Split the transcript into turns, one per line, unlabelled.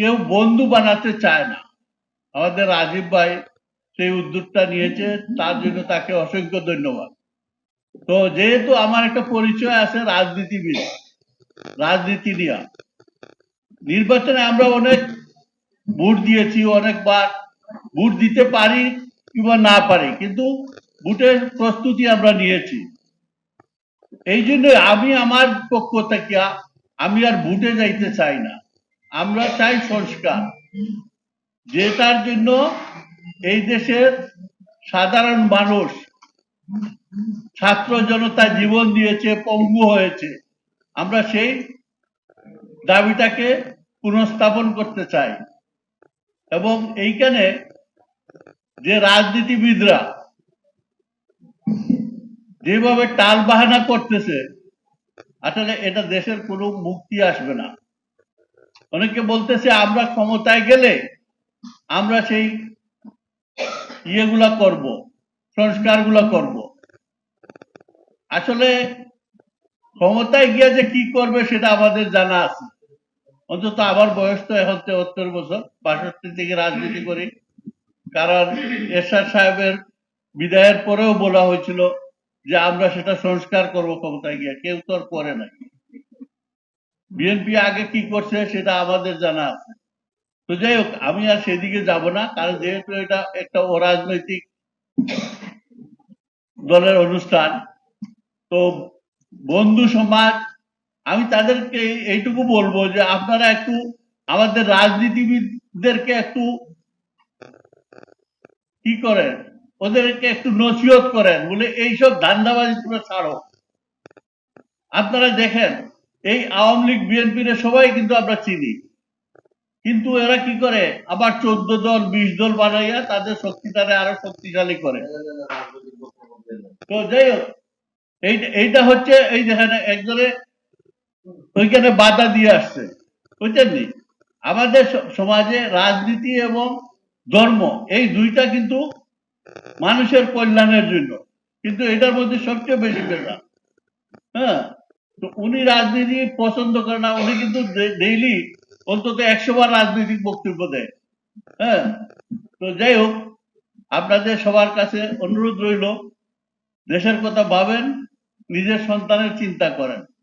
কেউ বন্ধু বানাতে চায় না। আমাদের রাজীব ভাই সেই উদ্যোগটা নিয়েছে, তার জন্য তাকে অসংখ্য ধন্যবাদ। তো যেহেতু আমার একটা পরিচয় আছে রাজনীতিবিদ, রাজনীতি নিয়ে। নির্বাচনে আমরা অনেক ভোট দিয়েছি, অনেকবার ভোট দিতে পারি কিংবা না পারি, কিন্তু ভোটের প্রস্তুতি আমরা নিয়েছি। এই জন্য আমি আমার পক্ষ থেকে আমি আর ভোটে যাইতে চাই না। আমরা চাই সংস্কার। যেটার জন্য এই দেশের সাধারণ মানুষ, ছাত্র জনতা জীবন দিয়েছে, পঙ্গু হয়েছে, আমরা সেই দাবিটাকে পুনঃস্থাপন করতে চাই। এবং এইখানে যে রাজনীতিবিদরা যেভাবে টাল বাহানা করতেছে, আসলে এটা দেশের কোনো মুক্তি আসবে না। অনেকে বলতেছে, আমরা ক্ষমতায় গেলে আমরা সেই ইয়েগুলা করব, সংস্কারগুলো করব। আসলে ক্ষমতায় গিয়ে যে কি করবে সেটা আমাদের জানা আছে। অন্তত আমার বয়স তো এখন তেহত্তর বছর, বাষট্টি থেকে রাজনীতি করি। কারণ এরশাদ সাহেবের বিদায়ের পরেও বলা হয়েছিল যে আমরা সেটা সংস্কার করব ক্ষমতায় গিয়ে, কেউ তো আর করে নাই। বিএনপি আগে কি করছে সেটা আমাদের জানা আছে। তো যাই হোক, আমি আর সেদিকে যাব না, কারণ যেহেতু এটা একটা অরাজনৈতিক দলের অনুষ্ঠান, তো বন্ধু সমাজ, আমি তাদেরকে এইটুকু বলব যে আপনারা একটু আমাদের রাজনীতিবিদদেরকে একটু কি করেন? ওদেরকে একটু নসিহত করেন, বলে এইসব ধান্দাবাজি তোমরা ছাড়ো। আপনারা দেখেন এই আওয়ামী লীগ, বিএনপির সবাই কিন্তু আমরা চিনি। কিন্তু এরা কি করে? আবার চোদ্দ দল, বিশ দল বানাইয়া তাদের শক্তিটারে আরও শক্তিশালী করে। তো যাই হোক, এইটা হচ্ছে এই যেখানে একজনে ওইখানে বাধা দিয়ে আসছে। বুঝছেন নি? আমাদের সমাজে রাজনীতি এবং ধর্ম, এই দুইটা কিন্তু মানুষের কল্যাণের জন্য। কিন্তু এটার মধ্যে সবচেয়ে বেশি বেদা হ্যাঁ? তো উনি রাজনীতি পছন্দ করে না, উনি কিন্তু ডেইলি অন্তত একশো বার রাজনৈতিক বক্তব্য দেয়। হ্যাঁ? তো যাই হোক, আপনাদের সবার কাছে অনুরোধ রইল, দেশের কথা ভাবেন, নিজের সন্তানের চিন্তা করেন।